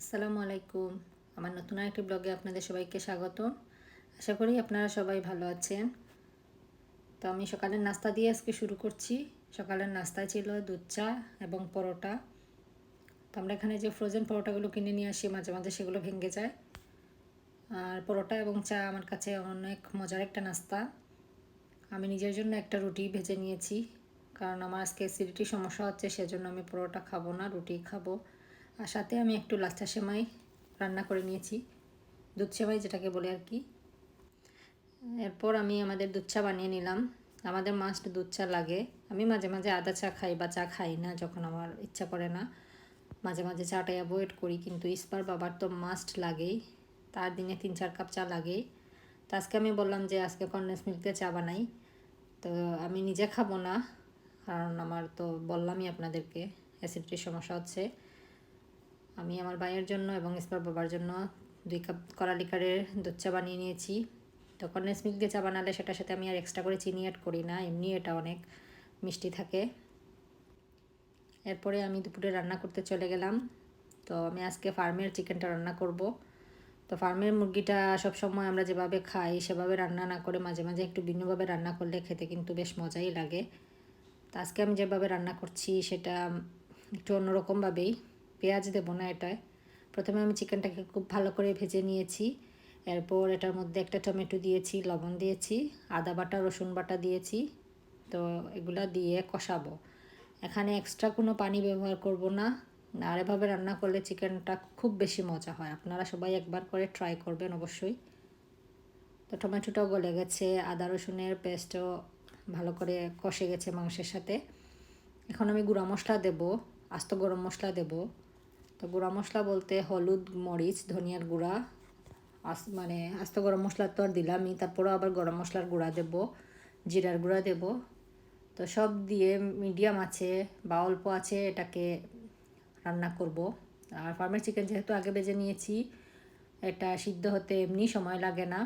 আসসালামু আলাইকুম। আমার নতুন আরেকটি ব্লগে আপনাদের সবাইকে স্বাগত আশা করি আপনারা সবাই ভালো আছেন। তো আমি সকালের নাস্তা দিয়ে আজকে শুরু করছি। সকালের নাস্তা ছিল দুধ চা এবং পরোটা। তো আমরা এখানে যে ফ্রোজেন পরোটাগুলো কিনে নিয়ে আসি, মাঝে মাঝে সেগুলো ভেঙে যায়। আর পরোটা এবং চা আমার কাছে অনেক মজার একটা নাস্তা। আমি নিজের জন্য একটা রুটি ভেজে নিয়েছি। কারণ আমার আজকে অ্যাসিডিটির সমস্যা হচ্ছে, সেজন্য আমি পরোটা খাব না, রুটি খাব। আর সাথে আমি একটু লাচ্চা সেমাই রান্না করে নিয়েছি, দুধ সেমাই যেটাকে বলে আর কি। এরপর আমি আমাদের দুধ চা বানিয়ে নিলাম। আমাদের মাস্ট দুধ চা লাগে। আমি মাঝে মাঝে আদা চা খাই বা চা খাই না যখন আমার ইচ্ছা করে না। মাঝে মাঝে চাটাই অ্যাভয়েড করি কিন্তু ইস্পার বাবার তো মাস্ট লাগেই। তার দিনে তিন চার কাপ চা লাগেই। তো আজকে আমি বললাম যে আজকে কন্ডেন্স মিল্ক দিয়ে চা বানাই। তো আমি নিজে খাব না, কারণ আমার তো বললামই আপনাদেরকে, অ্যাসিডিটির সমস্যা হচ্ছে। আমি আমার ভাইয়ের জন্য এবং ইসমার বাবার জন্য দুই কাপ করালিকারের দুধ চা বানিয়ে নিয়েছি। তো কন্ডেন্স মিল্ক চা বানালে সেটার সাথে আমি আর এক্সট্রা করে চিনি অ্যাড করি না, এমনি এটা অনেক মিষ্টি থাকে। এরপরে আমি দুপুরে রান্না করতে চলে গেলাম। তো আমি আজকে ফার্মের চিকেনটা রান্না করব। তো ফার্মের মুরগিটা সব সময় আমরা যেভাবে খাই, সেভাবে রান্না না করে মাঝে মাঝে একটু ভিন্নভাবে রান্না করলে খেতে কিন্তু বেশ মজাই লাগে। তো আজকে আমি যেভাবে রান্না করছি সেটা একটু অন্যরকমভাবেই। পেঁয়াজ দেবো না এটায়। প্রথমে আমি চিকেনটাকে খুব ভালো করে ভেজে নিয়েছি। এরপর এটার মধ্যে একটা টমেটো দিয়েছি, লবণ দিয়েছি, আদা বাটা, রসুন বাটা দিয়েছি। তো এগুলা দিয়ে কষাবো। এখানে এক্সট্রা কোনো পানি ব্যবহার করব না। আর এভাবে রান্না করলে চিকেনটা খুব বেশি মজা হয়। আপনারা সবাই একবার করে ট্রাই করবেন অবশ্যই। তো টমেটোটাও গলে গেছে, আদা রসুনের পেস্টও ভালো করে কষে গেছে মাংসের সাথে। এখন আমি গুঁড়া মশলা দেব, আস্ত গরম মশলা দেব। তো গুঁড়া মশলা বলতে হলুদ, মরিচ, ধনিয়ার গুঁড়া, আস মানে আস্ত গরম মশলা তো আর দিলামই তারপরেও আবার গরম মশলার গুঁড়া দেব, জিরার গুঁড়া দেব। তো সব দিয়ে মিডিয়াম আছে বা অল্প আছে এটাকে রান্না করব। আর ফার্মের চিকেন যেহেতু আগে বেজে নিয়েছি, এটা সিদ্ধ হতে এমনি সময় লাগে না।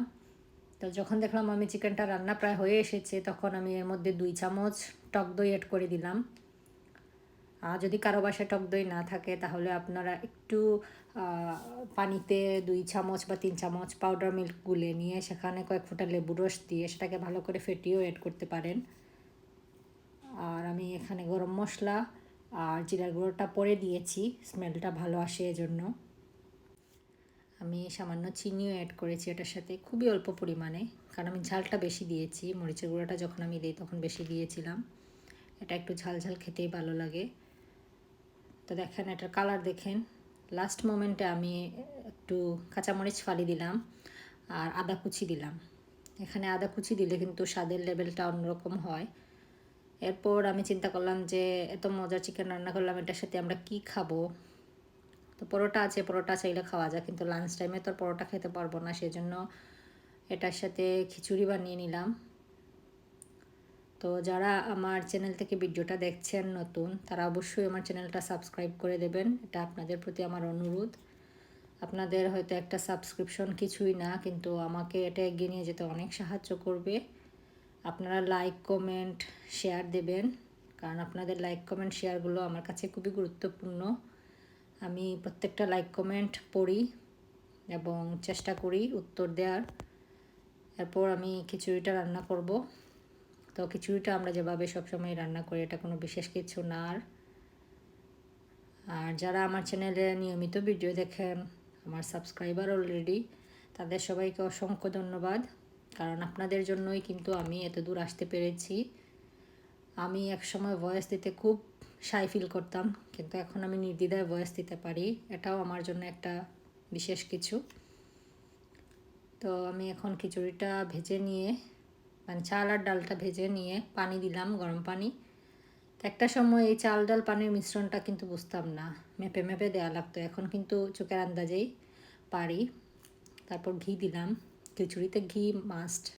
তো যখন দেখলাম আমি চিকেনটা রান্না প্রায় হয়ে এসেছে, তখন আমি এর মধ্যে দুই চামচ টক দই অ্যাড করে দিলাম। যদি কারও বাসায় টক দই না থাকে, তাহলে আপনারা একটু পানিতে দুই চামচ বা তিন চামচ পাউডার মিল্ক গুলে নিয়ে সেখানে কয়েক ফোঁটা লেবু রস দিয়ে সেটাকে ভালো করে ফেটিয়েও অ্যাড করতে পারেন। আর আমি এখানে গরম মশলা আর জিরার গুঁড়োটা পরে দিয়েছি, স্মেলটা ভালো আসে এজন্য। আমি সামান্য চিনিও অ্যাড করেছি এটার সাথে, খুবই অল্প পরিমাণে, কারণ আমি ঝালটা বেশি দিয়েছি, মরিচের গুঁড়োটা যখন আমি দিই তখন বেশি দিয়েছিলাম। এটা একটু ঝাল ঝাল খেতেই ভালো লাগে। তো দেখেন, এটার কালার দেখেন। লাস্ট মোমেন্টে আমি একটু কাঁচামরিচ ফালি দিলাম আর আদা কুচি দিলাম। এখানে আদা কুচি দিলে কিন্তু স্বাদের লেভেলটা অন্যরকম হয়। এরপর আমি চিন্তা করলাম যে, এত মজার চিকেন রান্না করলাম, এটার সাথে আমরা কি খাব? তো পরোটা আছে, পরোটা চাইলে খাওয়া যায়, কিন্তু লাঞ্চ টাইমে তো পরোটা খেতে পারব না, সেজন্য এটার সাথে খিচুড়ি বানিয়ে নিলাম। তো যারা আমার চ্যানেল থেকে ভিডিওটা দেখছেন নতুন, তারা অবশ্যই আমার চ্যানেলটা সাবস্ক্রাইব করে দেবেন। এটা আপনাদের প্রতি আমার অনুরোধ। আপনাদের হয়তো একটা সাবস্ক্রিপশন কিছুই না, কিন্তু আমাকে এটা এগিয়ে নিয়ে যেতে অনেক সাহায্য করবে। আপনারা লাইক, কমেন্ট, শেয়ার দেবেন, কারণ আপনাদের লাইক, কমেন্ট, শেয়ারগুলো আমার কাছে খুবই গুরুত্বপূর্ণ। আমি প্রত্যেকটা লাইক, কমেন্ট পড়ি এবং চেষ্টা করি উত্তর দেওয়ার। এরপর আমি খিচুড়িটা রান্না করব। তো খিচুড়িটা আমরা যেভাবে সবসময় রান্না করি, এটা কোনো বিশেষ কিছু না। আর আর যারা আমার চ্যানেলে নিয়মিত ভিডিও দেখেন, আমার সাবস্ক্রাইবার অলরেডি তাদের সবাইকে অসংখ্য ধন্যবাদ। কারণ আপনাদের জন্যই কিন্তু আমি এত দূর আসতে পেরেছি। আমি একসময় ভয়েস দিতে খুব সাই ফিল করতাম, কিন্তু এখন আমি নির্দ্বিধায় ভয়েস দিতে পারি। এটাও আমার জন্য একটা বিশেষ কিছু। তো আমি এখন খিচুড়িটা ভেজে নিয়ে মানে চাল আর ডালটা ভেজে নিয়ে পানি দিলাম, গরম পানি। একটা সময় এই চাল ডাল পানির মিশ্রণটা কিন্তু বুঝতাম না। মেপে মেপে দেওয়া লাগতো। এখন কিন্তু চোখের আন্দাজেই পারি। তারপর ঘি দিলাম। খিচুড়িতে ঘি, মাস্ট।